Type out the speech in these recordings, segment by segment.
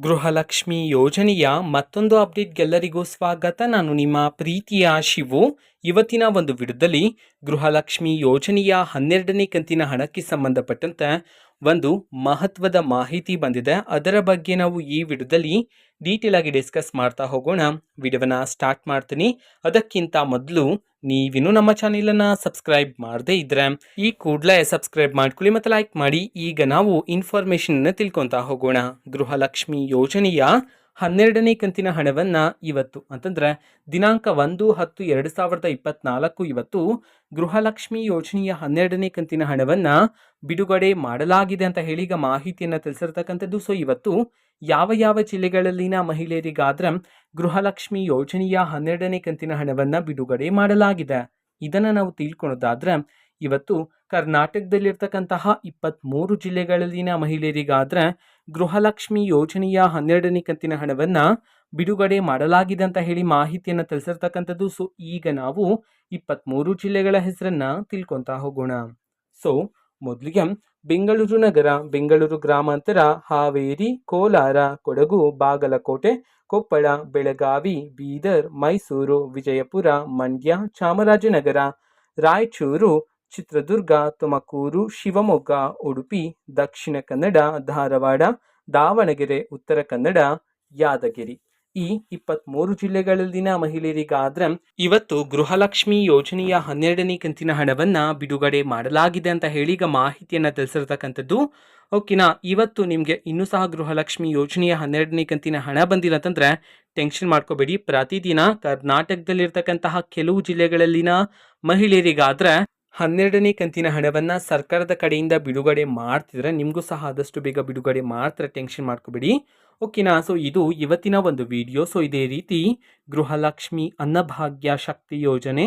ಗೃಹಲಕ್ಷ್ಮಿ ಯೋಜನೆಯ ಮತ್ತೊಂದು ಅಪ್ಡೇಟ್ಗೆಲ್ಲರಿಗೂ ಸ್ವಾಗತ. ನಾನು ನಿಮ್ಮ ಪ್ರೀತಿಯ ಶಿವು. ಇವತ್ತಿನ ಒಂದು ವಿಡಿಯೋದಲ್ಲಿ ಗೃಹಲಕ್ಷ್ಮಿ ಯೋಜನೆಯ ಹನ್ನೆರಡನೇ ಕಂತಿನ ಹಣಕ್ಕೆ ಸಂಬಂಧಪಟ್ಟಂತೆ ಒಂದು ಮಹತ್ವದ ಮಾಹಿತಿ ಬಂದಿದೆ. ಅದರ ಬಗ್ಗೆ ನಾವು ಈ ವಿಡಿಯೋದಲ್ಲಿ ಡೀಟೇಲ್ ಆಗಿ ಡಿಸ್ಕಸ್ ಮಾಡ್ತಾ ಹೋಗೋಣ. ವಿಡಿಯೋವನ್ನ ಸ್ಟಾರ್ಟ್ ಮಾಡ್ತೀನಿ. ಅದಕ್ಕಿಂತ ಮೊದಲು ನೀವಿನ್ನೂ ನಮ್ಮ ಚಾನೆಲನ್ನು ಸಬ್ಸ್ಕ್ರೈಬ್ ಮಾಡದೇ ಇದ್ರೆ ಈ ಕೂಡಲೇ ಸಬ್ಸ್ಕ್ರೈಬ್ ಮಾಡ್ಕೊಳ್ಳಿ ಮತ್ತು ಲೈಕ್ ಮಾಡಿ. ಈಗ ನಾವು ಇನ್ಫಾರ್ಮೇಷನ್ ತಿಳ್ಕೊತಾ ಹೋಗೋಣ. ಗೃಹಲಕ್ಷ್ಮಿ ಯೋಜನೆಯ ಹನ್ನೆರಡನೇ ಕಂತಿನ ಹಣವನ್ನ ಇವತ್ತು ಅಂತಂದ್ರೆ ದಿನಾಂಕ ಒಂದು ಹತ್ತು ಎರಡು ಸಾವಿರದ ಇಪ್ಪತ್ನಾಲ್ಕು ಇವತ್ತು ಗೃಹಲಕ್ಷ್ಮಿ ಯೋಜನೆಯ ಹನ್ನೆರಡನೇ ಕಂತಿನ ಹಣವನ್ನ ಬಿಡುಗಡೆ ಮಾಡಲಾಗಿದೆ ಅಂತ ಹೇಳಿ ಈಗ ಮಾಹಿತಿಯನ್ನು ತಿಳಿಸಿರ್ತಕ್ಕಂಥದ್ದು. ಸೊ ಇವತ್ತು ಯಾವ ಯಾವ ಜಿಲ್ಲೆಗಳಲ್ಲಿನ ಮಹಿಳೆಯರಿಗಾದ್ರೆ ಗೃಹಲಕ್ಷ್ಮಿ ಯೋಜನೆಯ ಹನ್ನೆರಡನೇ ಕಂತಿನ ಹಣವನ್ನ ಬಿಡುಗಡೆ ಮಾಡಲಾಗಿದೆ. ಇದನ್ನ ನಾವು ತಿಳ್ಕೊಳೋದಾದ್ರೆ, ಇವತ್ತು ಕರ್ನಾಟಕದಲ್ಲಿರ್ತಕ್ಕಂತಹ ಇಪ್ಪತ್ತ್ಮೂರು ಜಿಲ್ಲೆಗಳಲ್ಲಿನ ಮಹಿಳೆಯರಿಗಾದ್ರೆ ಗೃಹಲಕ್ಷ್ಮಿ ಯೋಜನೆಯ ಹನ್ನೆರಡನೇ ಕಂತಿನ ಹಣವನ್ನು ಬಿಡುಗಡೆ ಮಾಡಲಾಗಿದೆ ಅಂತ ಹೇಳಿ ಮಾಹಿತಿಯನ್ನು ತಿಳಿಸಿರ್ತಕ್ಕಂಥದ್ದು. ಸೊ ಈಗ ನಾವು ಇಪ್ಪತ್ತ್ಮೂರು ಜಿಲ್ಲೆಗಳ ಹೆಸರನ್ನು ತಿಳ್ಕೊತಾ ಹೋಗೋಣ. ಸೊ ಮೊದಲಿಗೆ ಬೆಂಗಳೂರು ನಗರ, ಬೆಂಗಳೂರು ಗ್ರಾಮಾಂತರ, ಹಾವೇರಿ, ಕೋಲಾರ, ಕೊಡಗು, ಬಾಗಲಕೋಟೆ, ಕೊಪ್ಪಳ, ಬೆಳಗಾವಿ, ಬೀದರ್, ಮೈಸೂರು, ವಿಜಯಪುರ, ಮಂಡ್ಯ, ಚಾಮರಾಜನಗರ, ರಾಯಚೂರು ಚಿತ್ರದುರ್ಗ, ತುಮಕೂರು, ಶಿವಮೊಗ್ಗ, ಉಡುಪಿ, ದಕ್ಷಿಣ ಕನ್ನಡ, ಧಾರವಾಡ, ದಾವಣಗೆರೆ, ಉತ್ತರ ಕನ್ನಡ, ಯಾದಗಿರಿ. ಈ ಇಪ್ಪತ್ತ್ಮೂರು ಜಿಲ್ಲೆಗಳಲ್ಲಿನ ಮಹಿಳೆಯರಿಗಾದ್ರೆ ಇವತ್ತು ಗೃಹಲಕ್ಷ್ಮಿ ಯೋಜನೆಯ ಹನ್ನೆರಡನೇ ಕಂತಿನ ಹಣವನ್ನ ಬಿಡುಗಡೆ ಮಾಡಲಾಗಿದೆ ಅಂತ ಹೇಳಿ ಈಗ ಮಾಹಿತಿಯನ್ನ ತಿಳಿಸಿರ್ತಕ್ಕಂಥದ್ದು. ಓಕೆನಾ, ಇವತ್ತು ನಿಮಗೆ ಇನ್ನೂ ಸಹ ಗೃಹಲಕ್ಷ್ಮಿ ಯೋಜನೆಯ ಹನ್ನೆರಡನೇ ಕಂತಿನ ಹಣ ಬಂದಿಲ್ಲ ಅಂತಂದ್ರೆ ಟೆನ್ಷನ್ ಮಾಡ್ಕೋಬೇಡಿ. ಪ್ರತಿದಿನ ಕರ್ನಾಟಕದಲ್ಲಿರ್ತಕ್ಕಂತಹ ಕೆಲವು ಜಿಲ್ಲೆಗಳಲ್ಲಿನ ಮಹಿಳೆಯರಿಗಾದ್ರೆ ಹನ್ನೆರಡನೇ ಕಂತಿನ ಹಣವನ್ನು ಸರ್ಕಾರದ ಕಡೆಯಿಂದ ಬಿಡುಗಡೆ ಮಾಡ್ತಿದ್ರೆ ನಿಮಗೂ ಸಹ ಆದಷ್ಟು ಬೇಗ ಬಿಡುಗಡೆ ಮಾಡ್ತಾರೆ, ಟೆನ್ಷನ್ ಮಾಡ್ಕೋಬೇಡಿ. ಓಕೆನಾ? ಸೊ ಇದು ಇವತ್ತಿನ ಒಂದು ವಿಡಿಯೋ ಸೊ ಇದೇ ರೀತಿ ಗೃಹಲಕ್ಷ್ಮಿ ಅನ್ನಭಾಗ್ಯ ಶಕ್ತಿ ಯೋಜನೆ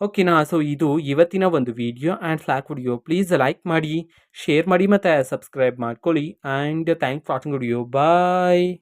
ಓಕೆನಾ ಸೊ ಇದು ಇವತ್ತಿನ ಒಂದು video and vlog video please like ಮಾಡಿ ಶೇರ್ ಮಾಡಿ ಮತ್ತು ಸಬ್ಸ್ಕ್ರೈಬ್ ಮಾಡ್ಕೊಳ್ಳಿ. And thank for watching video bye